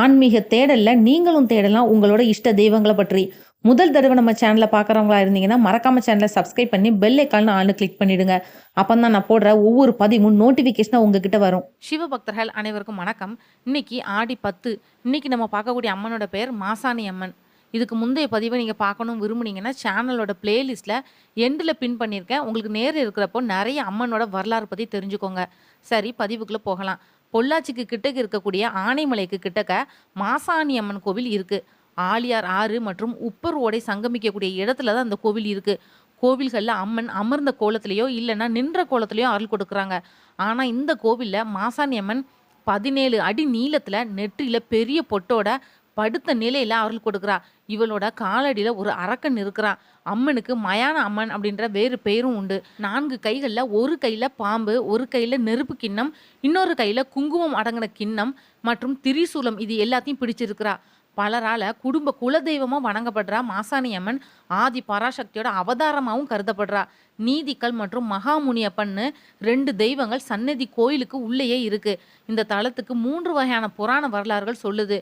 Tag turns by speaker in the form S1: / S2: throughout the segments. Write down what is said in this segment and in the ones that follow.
S1: ஆன்மீக தேடல்ல நீங்களும் தேடலாம். உங்களோட இஷ்ட தெய்வங்களை பற்றி. முதல் தடவை நம்ம சேனலை பார்க்குறவங்களா இருந்தீங்கன்னா மறக்காம சேனலை சப்ஸ்கிரைப் பண்ணி பெல் ஐக்கால்னு ஆளு கிளிக் பண்ணிடுங்க. அப்போ தான் நான் போடுற ஒவ்வொரு பதிவும் நோட்டிஃபிகேஷனாக உங்ககிட்ட வரும்.
S2: சிவபக்தர்கள் அனைவருக்கும் வணக்கம். இன்னைக்கு ஆடி பத்து. இன்னைக்கு நம்ம பார்க்கக்கூடிய அம்மனோட பேர் மாசாணி அம்மன். இதுக்கு முந்தைய பதிவை நீங்கள் பார்க்கணும் விரும்புனீங்கன்னா சேனலோட பிளேலிஸ்ட்டில் எண்டில் பின் பண்ணியிருக்கேன். உங்களுக்கு நேர் இருக்கிறப்போ நிறைய அம்மனோட வரலாறு பற்றி தெரிஞ்சுக்கோங்க. சரி பதிவுக்குள்ளே போகலாம். பொள்ளாச்சிக்கு கிட்டக்கு இருக்கக்கூடிய ஆனைமலைக்கு கிட்டக்க மாசாணி அம்மன் கோவில் இருக்குது ஆலியார் ஆறு மற்றும் உப்பர் ஓடை சங்கமிக்கக்கூடிய இடத்துல தான் அந்த கோவில் இருக்குது கோவில்களில் அம்மன் அமர்ந்த கோலத்திலேயோ இல்லைன்னா நின்ற கோலத்திலேயோ அருள் கொடுக்குறாங்க. ஆனால் இந்த கோவிலில் மாசாணி அம்மன் பதினேழு அடி நீளத்தில் நெற்றியில் பெரிய பொட்டோட படுத்த நிலையில் அருள் கொடுக்குறா. இவளோட காலடியில் ஒரு அரக்கன் இருக்கிறான். அம்மனுக்கு மயான அம்மன் அப்படின்ற வேறு பெயரும் உண்டு. நான்கு கைகளில் ஒரு கையில் பாம்பு ஒரு கையில் நெருப்பு கிண்ணம் இன்னொரு கையில் குங்குமம் அடங்கின கிண்ணம் மற்றும் திரிசூலம் இது எல்லாத்தையும் பிடிச்சிருக்கிறா. பலரால குடும்ப குலதெய்வமாக வணங்கப்படுறா மாசாணி அம்மன். ஆதி பராசக்தியோட அவதாரமாகவும் கருதப்படுறா. நீதிக்கல் மற்றும் மகாமுனியப்பன்னு ரெண்டு தெய்வங்கள் சன்னதி கோயிலுக்கு உள்ளேயே இருக்கு. இந்த தலத்துக்கு மூன்று வகையான புராண வரலாறுகள் சொல்லுது.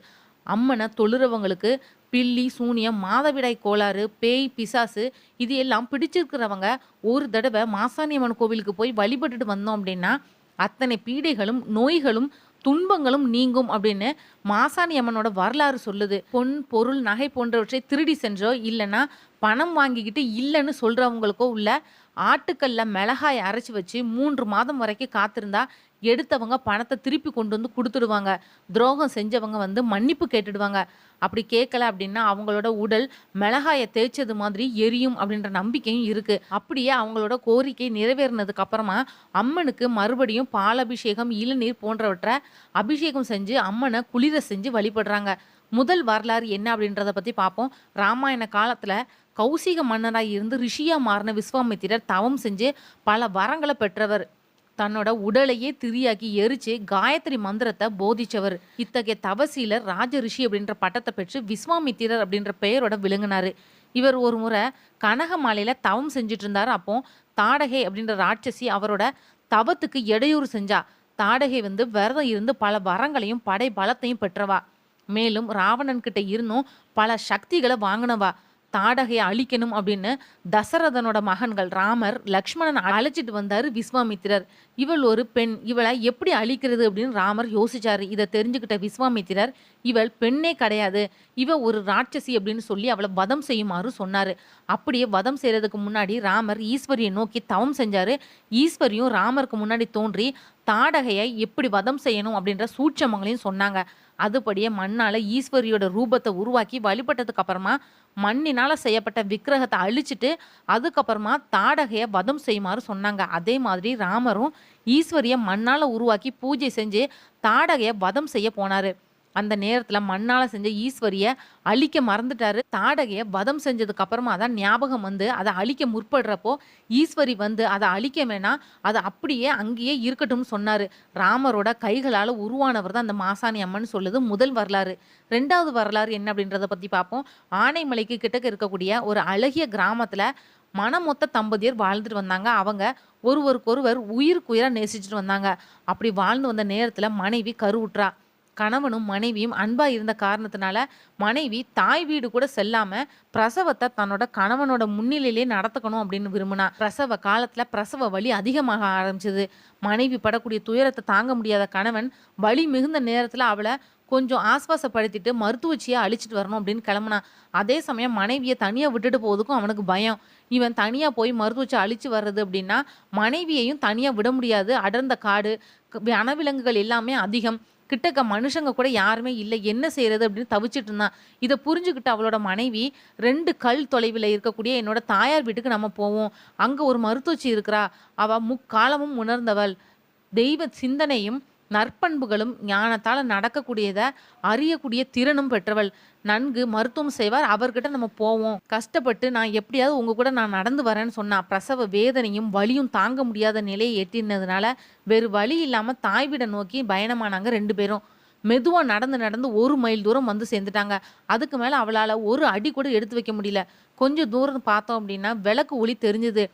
S2: அம்மனை தொழுறவங்களுக்கு பில்லி சூனியம் மாதவிடாய் கோளாறு பேய் பிசாசு இது எல்லாம் பிடிச்சிருக்கிறவங்க ஒரு தடவை மாசாணியம்மன் கோவிலுக்கு போய் வழிபட்டுட்டு வந்தோம் அப்படின்னா அத்தனை பீடைகளும் நோய்களும் துன்பங்களும் நீங்கும் அப்படின்னு மாசாணி அம்மனோட வரலாறு சொல்லுது. பொன் பொருள் நகை போன்றவற்றை திருடி சென்றோ இல்லைன்னா பணம் வாங்கிக்கிட்டு இல்லைன்னு சொல்கிறவங்களுக்கோ உள்ள ஆட்டுக்கல்ல மிளகாயை அரைச்சி வச்சு மூன்று மாதம் வரைக்கும் காத்திருந்தா எடுத்தவங்க பணத்தை திருப்பி கொண்டு வந்து கொடுத்துடுவாங்க. துரோகம் செஞ்சவங்க வந்து மன்னிப்பு கேட்டுடுவாங்க. அப்படி கேட்கல அப்படின்னா அவங்களோட உடல் மிளகாயை தேய்ச்சது மாதிரி எரியும் அப்படின்ற நம்பிக்கையும் இருக்கு. அப்படியே அவங்களோட கோரிக்கை நிறைவேறினதுக்கு அப்புறமா அம்மனுக்கு மறுபடியும் பாலபிஷேகம் இளநீர் போன்றவற்றை அபிஷேகம் செஞ்சு அம்மனை குளிர செஞ்சு வழிபடுறாங்க. முதல் வரலாறு என்ன அப்படின்றத பத்தி பார்ப்போம் ராமாயண காலத்துல கௌசிக மன்னராக இருந்து ரிஷியா மாறின விஸ்வாமித்திரர் தவம் செஞ்சு பல வரங்களை பெற்றவர். தன்னோட உடலையே திரியாக்கி எரிச்சு காயத்ரி மந்திரத்தை போதிச்சவர். இத்தகைய தவசீலர் ராஜ ரிஷி அப்படின்ற பட்டத்தை பெற்று விஸ்வாமித்திரர் அப்படின்ற பெயரோட விளங்கினாரு. இவர் ஒரு முறை கனக மாலையில தவம் செஞ்சுட்டு இருந்தார் அப்போ தாடகை அப்படின்ற ராட்சசி அவரோட தவத்துக்கு இடையூறு செஞ்சா. தாடகை வந்து விரதம் இருந்து பல வரங்களையும் படை பலத்தையும் பெற்றவா. மேலும் ராவணன் கிட்ட இருந்தும் பல சக்திகளை வாங்கினவா. தாடகையை அழிக்கணும் அப்படின்னு தசரதனோட மகன்கள் ராமர் லக்ஷ்மணன் அழைச்சிட்டு வந்தார் விஸ்வாமித்திரர். இவள் ஒரு பெண் இவளை எப்படி அழிக்கிறது அப்படின்னு ராமர் யோசிச்சாரு. இதை தெரிஞ்சுக்கிட்ட விஸ்வாமித்திரர் இவள் பெண்ணே கிடையாது இவ ஒரு ராட்சசி அப்படின்னு சொல்லி அவளை வதம் செய்யுமாறு சொன்னாரு. அப்படியே வதம் செய்யறதுக்கு முன்னாடி ராமர் ஈஸ்வரியை நோக்கி தவம் செஞ்சாரு. ஈஸ்வரியும் ராமருக்கு முன்னாடி தோன்றி தாடகையை எப்படி வதம் செய்யணும் அப்படின்ற சூட்சமங்களையும் சொன்னாங்க. அதுபடியே மண்ணால ஈஸ்வரியோட ரூபத்தை உருவாக்கி வழிபட்டதுக்கு அப்புறமா மண்ணினால செய்யப்பட்ட விக்கிரகத்தை அழிச்சிட்டு அதுக்கப்புறமா தாடகையை வதம் செய்யுமாறு சொன்னாங்க. அதே மாதிரி ராமரும் ஈஸ்வரிய மண்ணால உருவாக்கி பூஜை செஞ்சு தாடகையை வதம் செய்ய போனாரு. அந்த நேரத்தில் மண்ணால் செஞ்ச ஈஸ்வரியை அழிக்க மறந்துட்டாரு. தாடகையை வதம் செஞ்சதுக்கு அப்புறமா தான் ஞாபகம் வந்து அதை அழிக்க முற்படுறப்போ ஈஸ்வரி வந்து அதை அழிக்க வேணாம் அதை அப்படியே அங்கேயே இருக்கட்டும்னு சொன்னார். ராமரோட கைகளால் உருவானவர் தான் அந்த மாசாணி அம்மன் சொல்லுது. முதல் வரலாறு. ரெண்டாவது வரலாறு என்ன அப்படின்றத பற்றி பார்ப்போம். ஆனைமலைக்கு கிட்டக்க இருக்கக்கூடிய ஒரு அழகிய கிராமத்தில் மனமொத்த தம்பதியர் வாழ்ந்துட்டு வந்தாங்க. அவங்க ஒருவருக்கொருவர் உயிருக்குயிராக நேசிச்சுட்டு வந்தாங்க. அப்படி வாழ்ந்து வந்த நேரத்தில் மனைவி கருவுற்றா. கணவனும் மனைவியும் அன்பா இருந்த காரணத்தினால மனைவி தாய் வீடு கூட செல்லாம பிரசவத்தை தன்னோட கணவனோட முன்னிலையிலே நடத்துக்கணும் அப்படின்னு விரும்பினா பிரசவ காலத்துல பிரசவ வலி அதிகமாக ஆரம்பிச்சது. மனைவி படக்கூடிய துயரத்தை தாங்க முடியாத கணவன் வலி மிகுந்த நேரத்துல அவளை கொஞ்சம் ஆஸ்வாசப்படுத்திட்டு மருத்துவச்சியை அழிச்சிட்டு வரணும் அப்படின்னு கிளம்புனான் அதே சமயம் மனைவியை தனியாக விட்டுட்டு போவதுக்கும் அவனுக்கு பயம். இவன் தனியாக போய் மருத்துவச்சி அழிச்சு வர்றது அப்படின்னா மனைவியையும் தனியாக விட முடியாது. அடர்ந்த காடு வனவிலங்குகள் எல்லாமே அதிகம். கிட்டக்க மனுஷங்க கூட யாருமே இல்லை. என்ன செய்யறது அப்படின்னு தவிச்சிட்டு இருந்தான். இதை புரிஞ்சுக்கிட்டு அவளோட மனைவி ரெண்டு கல் தொலைவில் இருக்கக்கூடிய என்னோட தாயார் வீட்டுக்கு நம்ம போவோம். அங்கே ஒரு மருத்துவச்சி இருக்கிறா. அவள் முக்காலமும் உணர்ந்தவள். தெய்வ சிந்தனையும் நற்பண்புகளும் ஞானத்தால் நடக்கக்கூடியதை அறியக்கூடிய திறனும் பெற்றவள். நன்கு மருத்துவம் செய்வார். அவர்கிட்ட நம்ம போவோம். கஷ்டப்பட்டு நான் எப்படியாவது உங்க கூட நான் நடந்து வரேன்னு சொன்னா பிரசவ வேதனையும் வலியும் தாங்க முடியாத நிலையை எட்டினதுனால வேறு வழி இல்லாம தாய் வீடை நோக்கி பயணமானாங்க ரெண்டு பேரும். மெதுவா நடந்து நடந்து ஒரு மைல் தூரம் வந்து சேர்ந்துட்டாங்க. அதுக்கு மேல அவளால ஒரு அடி கூட எடுத்து வைக்க முடியல. கொஞ்சம் தூரம் பார்த்தோம் அப்படின்னா விளக்கு ஒளி தெரிஞ்சுது.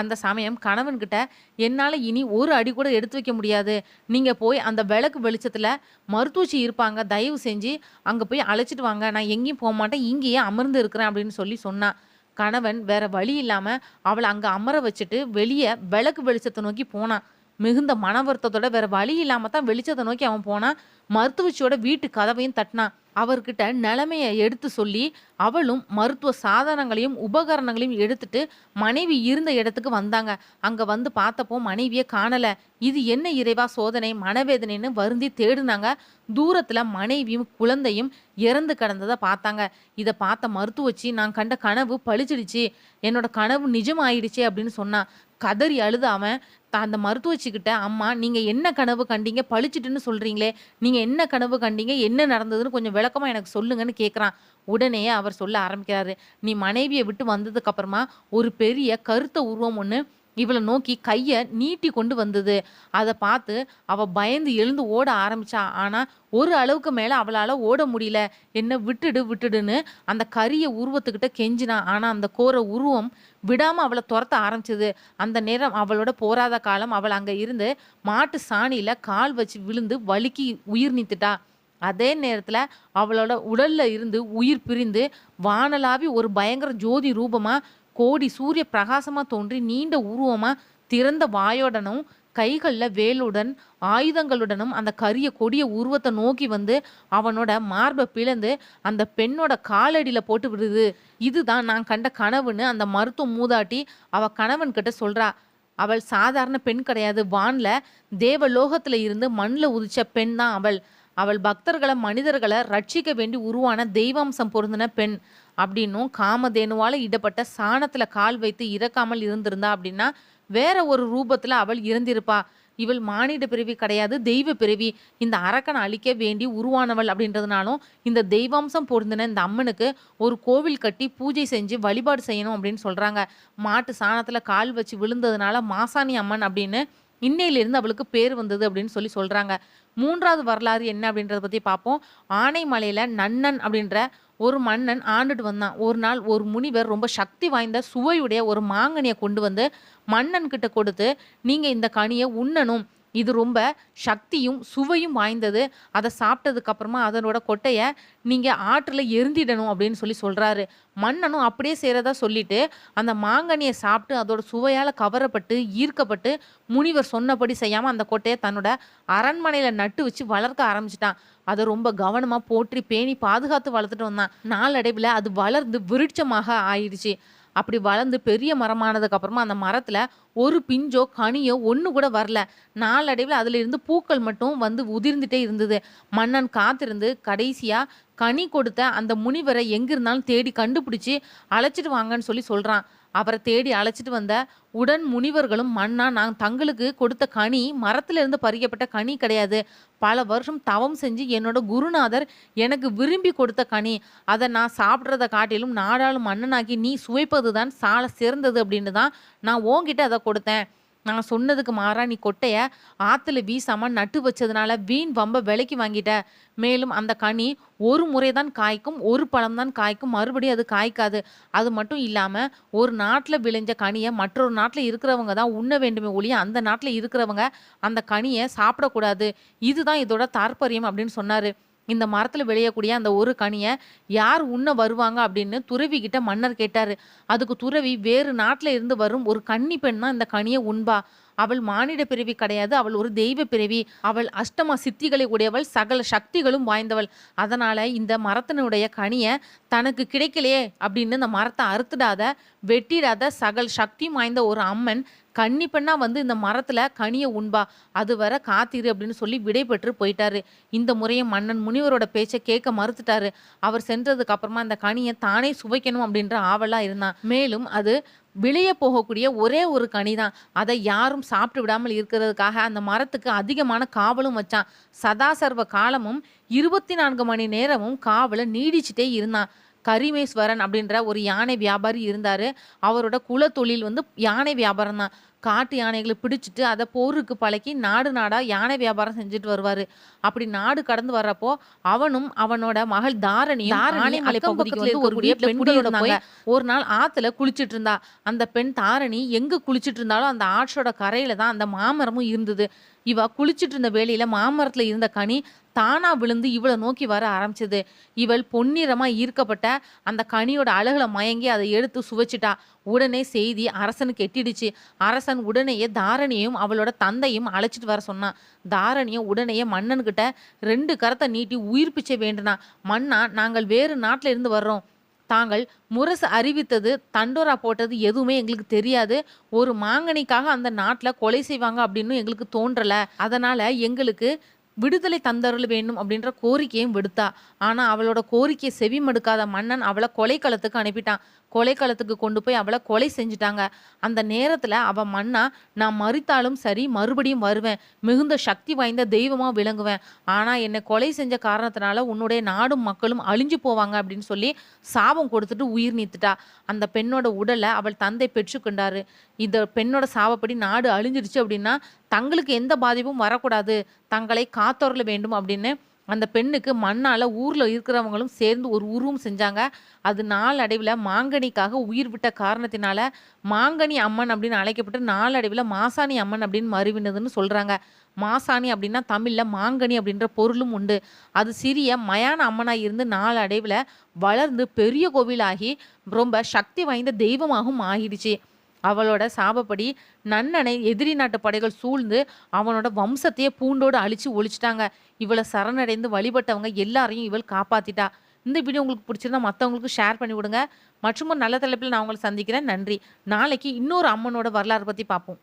S2: அந்த சமயம் கணவன்கிட்ட என்னால் இனி ஒரு அடி கூட எடுத்து வைக்க முடியாது. நீங்கள் போய் அந்த விளக்கு வெளிச்சத்தில் மருத்துவச்சி இருப்பாங்க. தயவு செஞ்சு அங்கே போய் அழைச்சிட்டு வாங்க. நான் எங்கேயும் போக மாட்டேன். இங்கேயே அமர்ந்து இருக்கிறேன் அப்படின்னு சொல்லி சொன்னான் கணவன் வேற வழி இல்லாமல் அவளை அங்கே அமர வச்சுட்டு வெளியே விளக்கு வெளிச்சத்தை நோக்கி போனான் மிகுந்த மன வருத்தத்தோட வேற வழி இல்லாம தான் வெளிச்சத்தை நோக்கி அவன் போனான் மருத்துவச்சியோட வீட்டு கதவையும் தட்டினான். அவர்கிட்ட நிலைமையை எடுத்து சொல்லி அவளும் மருத்துவ சாதனங்களையும் உபகரணங்களையும் எடுத்துட்டு மனைவி இருந்த இடத்துக்கு வந்தாங்க. அங்கே வந்து பார்த்தப்போ மனைவியை காணலை. இது என்ன இறைவா சோதனை? மனவேதனைன்னு வருந்தி தேடுனாங்க. தூரத்தில் மனைவியும் குழந்தையும் இறந்து கிடந்ததை பார்த்தாங்க. இதை பார்த்த மருத்துவச்சி நான் கண்ட கனவு பழிச்சிடுச்சு. என்னோட கனவு நிஜம் அப்படின்னு சொன்னான் கதறி அழுது அவன் அந்த மருத்துவச்சிக்கிட்ட அம்மா நீங்க என்ன கனவு கண்டீங்க? பழிச்சிட்டுன்னு சொல்றீங்களே நீங்க என்ன கனவு கண்டீங்க? என்ன நடந்ததுன்னு கொஞ்சம் விளக்கமா எனக்கு சொல்லுங்கன்னு கேட்குறான் உடனே அவர் சொல்ல ஆரம்பிக்கிறாரு நீ மனைவியை விட்டு வந்ததுக்கு அப்புறமா ஒரு பெரிய கருத்த உருவம் ஒன்று இவளை நோக்கி கையை நீட்டி கொண்டு வந்தது. அதை பார்த்து அவள் பயந்து எழுந்து ஓட ஆரம்பிச்சா. ஆனால் ஒரு அளவுக்கு மேலே அவளால் ஓட முடியல. என்ன விட்டுடு விட்டுடுன்னு அந்த கரிய உருவத்துக்கிட்ட கெஞ்சினா. ஆனால் அந்த கோர உருவம் விடாமல் அவளை துரத்த ஆரம்பிச்சது. அந்த நேரம் அவளோட போராத காலம். அவள் அங்கே இருந்து மாட்டு சாணியில் கால் வச்சு விழுந்து வலுக்கி உயிர் நீத்துட்டா. அதே நேரத்தில் அவளோட உடலில் இருந்து உயிர் பிரிந்து வானலாவி ஒரு பயங்கர ஜோதி ரூபமாக கோடி சூரிய பிரகாசமா தோன்றி நீண்ட உருவமா திறந்த வாயோடனும் கைகளில் வேலுடன் ஆயுதங்களுடனும் அந்த கரிய கொடிய உருவத்தை நோக்கி வந்து அவனோட மார்பை பிளந்து அந்த பெண்ணோட காலடியில் போட்டு விடுது. இதுதான் நான் கண்ட கனவுன்னு அந்த மருத்துவ மூதாட்டி அவ கணவன் கிட்ட சொல்றா. அவள் சாதாரண பெண் கிடையாது. வான்ல தேவலோகத்தில் இருந்து மண்ணில் உதிச்ச பெண் தான் அவள். அவள் பக்தர்களை மனிதர்களை ரட்சிக்க வேண்டி உருவான தெய்வாம்சம் பொருந்தின பெண். அப்படின்னும் காமதேனுவால் இடப்பட்ட சாணத்தில் கால் வைத்து இறக்காமல் இருந்திருந்தா அப்படின்னா வேற ஒரு ரூபத்தில் அவள் இருந்திருப்பா. இவள் மானிட பிறவி கிடையாது தெய்வ பிறவி. இந்த அரக்கனை அழிக்க வேண்டி உருவானவள் அப்படின்றதுனாலும் இந்த தெய்வாம்சம் பொருந்தின இந்த அம்மனுக்கு ஒரு கோவில் கட்டி பூஜை செஞ்சு வழிபாடு செய்யணும் அப்படின்னு சொல்கிறாங்க மாட்டு சாணத்தில் கால் வச்சு விழுந்ததுனால மாசாணி அம்மன் அப்படின்னு இன்னையிலிருந்து அவளுக்கு பேர் வந்தது அப்படின்னு சொல்லி சொல்கிறாங்க மூன்றாவது வரலாறு என்ன அப்படின்றத பற்றி பார்ப்போம் ஆனைமலையில் நன்னன் அப்படின்ற ஒரு மன்னன் ஆண்டுட்டு வந்தான். ஒரு நாள் ஒரு முனிவர் ரொம்ப சக்தி வாய்ந்த சுவையுடைய ஒரு மாங்கனியை கொண்டு வந்து மன்னன் கிட்ட கொடுத்து நீங்கள் இந்த கனியை உண்ணணும். இது ரொம்ப சக்தியும் சுவையும் வாய்ந்தது. அதை சாப்பிட்டதுக்கப்புறமா அதனோட கொட்டையை நீங்கள் ஆற்றில் எரிந்திடணும் அப்படின்னு சொல்லி சொல்கிறாரு மன்னனும் அப்படியே செய்கிறதா சொல்லிட்டு அந்த மாங்கனியை சாப்பிட்டு அதோட சுவையால் கவரப்பட்டு ஈர்க்கப்பட்டு முனிவர் சொன்னபடி செய்யாமல் அந்த கொட்டையை தன்னோட அரண்மனையில் நட்டு வச்சு வளர்க்க ஆரம்பிச்சிட்டான். அதை ரொம்ப கவனமாக போற்றி பேணி பாதுகாத்து வளர்த்துட்டு வந்தான். நாளடைவில் அது வளர்ந்து விருட்சமாக ஆயிடுச்சு. அப்படி வளர்ந்து பெரிய மரமானதுக்கு அப்புறமா அந்த மரத்தில் ஒரு பிஞ்சோ கனியோ ஒன்று கூட வரல. நாளடைவில் அதில் இருந்து பூக்கள் மட்டும் வந்து உதிர்ந்துட்டே இருந்தது. மன்னன் காத்திருந்து கடைசியாக கனி கொடுத்த அந்த முனிவரை எங்கிருந்தாலும் தேடி கண்டுபிடிச்சி அழைச்சிட்டு வாங்கன்னு சொல்லி சொல்கிறான் அவரை தேடி அழைச்சிட்டு வந்த உடன் முனிவர்களும் மன்னா நான் தங்களுக்கு கொடுத்த கனி மரத்திலிருந்து பறிக்கப்பட்ட கனி கிடையாது. பல வருஷம் தவம் செஞ்சு என்னோட குருநாதர் எனக்கு விரும்பி கொடுத்த கனி. அதை நான் சாப்பிட்றத காட்டிலும் நாடாளும் மன்னனாக்கி நீ சுவைப்பது தான் சால சிறந்தது அப்படின்னு தான் நான் உன்கிட்ட அதை கொடுத்தேன். நான் சொன்னதுக்கு மாறா நீ கொட்டைய ஆத்துல வீசாம நட்டு வச்சதுனால வீண் வம்ப விலைக்கு வாங்கிட்ட. மேலும் அந்த கனி ஒரு முறை தான் காய்க்கும் ஒரு பழம் தான் காய்க்கும் மறுபடியும் அது காய்க்காது. அது மட்டும் இல்லாம ஒரு நாட்டில் விளைஞ்ச கனியை மற்றொரு நாட்டில் இருக்கிறவங்க தான் உண்ண வேண்டுமே ஒழிய அந்த நாட்டில் இருக்கிறவங்க அந்த கனியை சாப்பிடக்கூடாது. இதுதான் இதோட தாற்பயம் அப்படின்னு சொன்னாரு. இந்த மரத்தில் விளையக்கூடிய அந்த ஒரு கனியை யார் உண்ண வருவாங்க அப்படின்னு துறவி கிட்ட மன்னர் கேட்டார். அதுக்கு துறவி வேறு நாட்டில் இருந்து வரும் ஒரு கன்னி பெண் தான் இந்த கனியை உண்பா. அவள் மானிட பிறவி கிடையாது அவள் ஒரு தெய்வ பிறவி. அவள் அஷ்டம சித்திகளை உடையவள் சகல சக்திகளும் வாய்ந்தவள். அதனால இந்த மரத்தினுடைய கனியை தனக்கு கிடைக்கலையே அப்படின்னு இந்த மரத்தை அறுத்துடாத வெட்டிடாத சகல் சக்தியும் வாய்ந்த ஒரு அம்மன் கன்னி பெண்ணா வந்து இந்த மரத்துல கனியை உண்பா அது வர காத்திரு அப்படின்னு சொல்லி விடை பெற்று போயிட்டாரு. இந்த முறையை மன்னன் முனிவரோட பேச்சை கேட்க மறுத்துட்டாரு. அவர் சென்றதுக்கு அப்புறமா அந்த கனியை தானே சுவைக்கணும் அப்படின்ற ஆவலா இருந்தான். மேலும் அது விளைய போகக்கூடிய ஒரே ஒரு கனி தான் அதை யாரும் சாப்பிட்டு விடாமல் இருக்கிறதுக்காக அந்த மரத்துக்கு அதிகமான காவலும் வச்சான். சதாசர்வ காலமும் இருபத்தி நான்கு மணி நேரமும் காவலை நீடிச்சிட்டே இருந்தான். கரிமேஸ்வரன் அப்படின்ற ஒரு யானை வியாபாரி இருந்தாரு. அவரோட குலத்தொழில் வந்து யானை வியாபாரம் தான். காட்டு யானைகள பிடிச்சுட்டு அத போருக்கு பழக்கி நாடு நாடா யானை வியாபாரம் செஞ்சுட்டு வருவாரு. அப்படி நாடு கடந்து வர்றப்போ, அவனும் அவனோட மகள் தாரணியும்
S1: தாரணி
S2: ஆனைமலை பகுதிக்கு வந்து ஒரு
S1: பெண்களோட. போய்
S2: ஒரு நாள் ஆத்துல குளிச்சுட்டு இருந்தா. அந்த பெண் தாரணி எங்க குளிச்சுட்டு இருந்தாலும் அந்த ஆற்றோட கரையில தான் அந்த மாமரமும் இருந்தது. இவ குளிச்சுட்டு இருந்த வேலையில மாமரத்துல இருந்த கனி தானா விழுந்து இவளை நோக்கி வர ஆரம்பிச்சது. இவள் பொன்னிறமா ஈர்க்கப்பட்ட அந்த கனியோட அழகுல மயங்கி அதை எடுத்து சுவைச்சிட்டா உடனே செய்தி அரசனுக்கு எட்டிடுச்சு. அரசன் உடனேயே தாரணியையும் அவளோட தந்தையும் அழைச்சிட்டு வர சொன்னான். தாரணியும் உடனேயே மன்னன்கிட்ட ரெண்டு கரத்தை நீட்டி உயிர் வேண்டுனா. மன்னா நாங்கள் வேறு நாட்டில இருந்து வர்றோம். தாங்கள் முரசு அறிவித்தது, தண்டோரா போட்டது எதுவுமே எங்களுக்கு தெரியாது. ஒரு மாங்கனிக்காக அந்த நாட்டில் கொலை செய்வாங்க அப்படின்னு எங்களுக்கு தோன்றலை அதனால் எங்களுக்கு விடுதலை தந்தருள் வேண்டும் அப்படின்ற கோரிக்கையும் விடுத்தா. ஆனால் அவளோட கோரிக்கையை செவி மடுக்காத மன்னன் அவளை கொலைக்களத்துக்கு அனுப்பிட்டான். கொலைக்களத்துக்கு கொண்டு போய் அவளை கொலை செஞ்சுட்டாங்க. அந்த நேரத்தில் அவள் மன்னா, நான் மறித்தாலும் சரி மறுபடியும் வருவேன். மிகுந்த சக்தி வாய்ந்த தெய்வமாக விளங்குவேன். ஆனால் என்னை கொலை செஞ்ச காரணத்தினால உன்னுடைய நாடும் மக்களும் அழிஞ்சு போவாங்க அப்படின்னு சொல்லி சாபம் கொடுத்துட்டு உயிர் நீத்துட்டா. அந்த பெண்ணோட உடலை அவள் தந்தை பெற்றுக்கொண்டாரு. இந்த பெண்ணோட சாவப்படி நாடு அழிஞ்சிடுச்சு அப்படின்னா, தங்களுக்கு எந்த பாதிப்பும் வரக்கூடாது. தங்களை காத்தருள வேண்டும் அப்படின்னு அந்த பெண்ணுக்கு மண்ணால் ஊரில் இருக்கிறவங்களும் சேர்ந்து ஒரு உருவம் செஞ்சாங்க. அது நாளடைவில் மாங்கனிக்காக உயிர் விட்ட காரணத்தினால, மாங்கனி அம்மன் அப்படின்னு அழைக்கப்பட்டு நாளடைவில் மாசாணி அம்மன் அப்படின்னு மருவினதுன்னு சொல்கிறாங்க மாசாணி அப்படின்னா தமிழில் மாங்கனி அப்படின்ற பொருளும் உண்டு. அது சிறிய மயான அம்மனாக இருந்து நாளடைவில் வளர்ந்து பெரிய கோவிலாகி ரொம்ப சக்தி வாய்ந்த தெய்வமாகவும் ஆகிடுச்சு. அவளோட சாபப்படி நன்னனை எதிரி நாட்டு படைகள் சூழ்ந்து அவனோட வம்சத்தையே பூண்டோடு அழிச்சு ஒழிச்சிட்டாங்க இவளை சரணடைந்து வழிபட்டவங்க எல்லாரையும் இவள் காப்பாத்திட்டா. இந்த வீடியோ உங்களுக்கு பிடிச்சிருந்தா மற்றவங்களுக்கு ஷேர் பண்ணி விடுங்க. மற்றும் ஒரு நல்ல தலைப்பில் நான் உங்களை சந்திக்கிறேன். நன்றி. நாளைக்கு இன்னொரு அம்மனோட வரலாறு பற்றி பார்ப்போம்.